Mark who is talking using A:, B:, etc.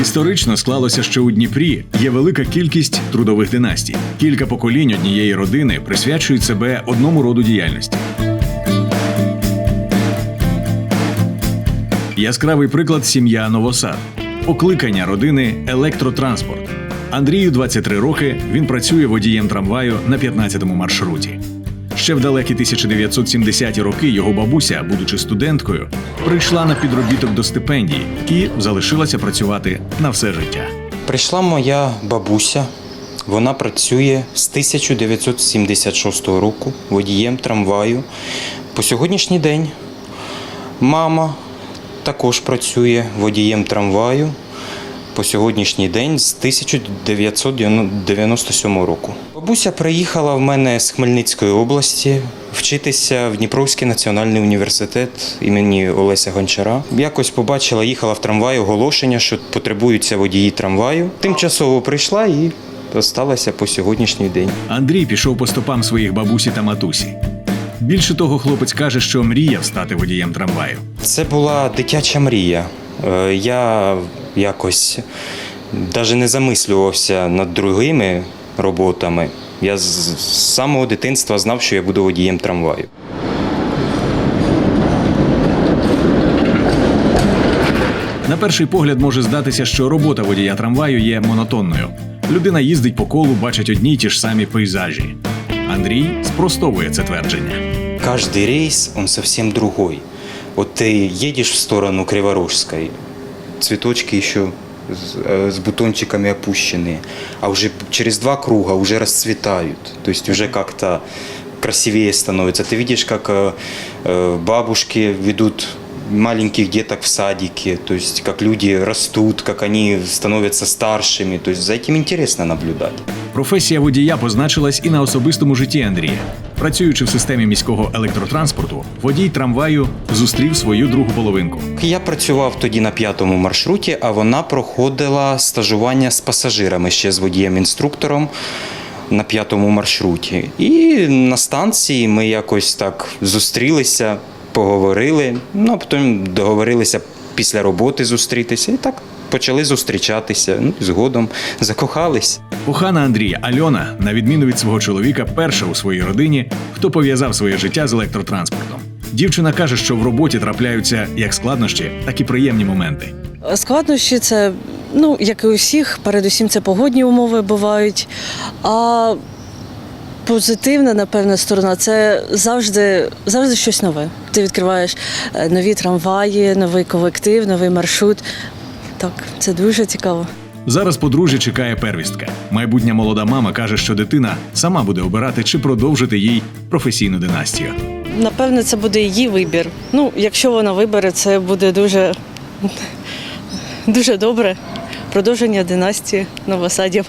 A: Історично склалося, що у Дніпрі є велика кількість трудових династій. Кілька поколінь однієї родини присвячують себе одному роду діяльності. Яскравий приклад сім'я Новосад. Покликання родини електротранспорт. Андрію 23 роки. Він працює водієм трамваю на 15-му маршруті. Ще в далекі 1970-ті роки його бабуся, будучи студенткою, прийшла на підробіток до стипендії і залишилася працювати на все життя.
B: Прийшла моя бабуся. Вона працює з 1976 року водієм трамваю. По сьогоднішній день мама також працює водієм трамваю по сьогоднішній день з 1997 року. Бабуся приїхала в мене з Хмельницької області вчитися в Дніпровський національний університет імені Олеся Гончара. Якось побачила, їхала в трамваї оголошення, що потребуються водії трамваю. Тимчасово прийшла і осталася по сьогоднішній день.
A: Андрій пішов по стопам своїх бабусі та матусі. Більше того, хлопець каже, що мріяв стати водієм трамваю.
B: Це була дитяча мрія. Е, Я якось навіть не замислювався над другими роботами. Я з самого дитинства знав, що я буду водієм трамваю.
A: На перший погляд може здатися, що робота водія трамваю є монотонною. Людина їздить по колу, бачить одні й ті ж самі пейзажі. Андрій спростовує це твердження.
B: Каждый рейс, он совсем другой. Вот ты едешь в сторону Криворожской, цветочки еще с, э, с бутончиками опущенные, а уже через два круга уже расцветают, то есть уже как-то красивее становится. Ты видишь, как э, э, бабушки ведут маленьких деток в садике, то есть как люди растут, как они становятся старшими, то есть за этим интересно наблюдать.
A: Професія водія позначилась і на особистому житті Андрія. Працюючи в системі міського електротранспорту, водій трамваю зустрів свою другу половинку.
B: Я працював тоді на п'ятому маршруті, а вона проходила стажування з пасажирами ще з водієм-інструктором на п'ятому маршруті. І на станції ми якось так зустрілися, поговорили. Ну а потім договорилися після роботи зустрітися. І так почали зустрічатися. Ну і згодом закохались.
A: Кохана Андрія Альона, на відміну від свого чоловіка, перша у своїй родині, хто пов'язав своє життя з електротранспортом. Дівчина каже, що в роботі трапляються як складнощі, так і приємні моменти.
C: Складнощі це, ну, як і у всіх, передусім це погодні умови бувають. А позитивна, напевно, сторона це завжди, завжди щось нове. Ти відкриваєш е, нові трамваї, новий колектив, новий маршрут. Так, це дуже цікаво.
A: Зараз подружжя чекає первістка. Майбутня молода мама каже, що дитина сама буде обирати, чи продовжити їй професійну династію.
C: Напевно, це буде її вибір. Ну, якщо вона вибере, це буде дуже, дуже добре. Продовження династії новосадів.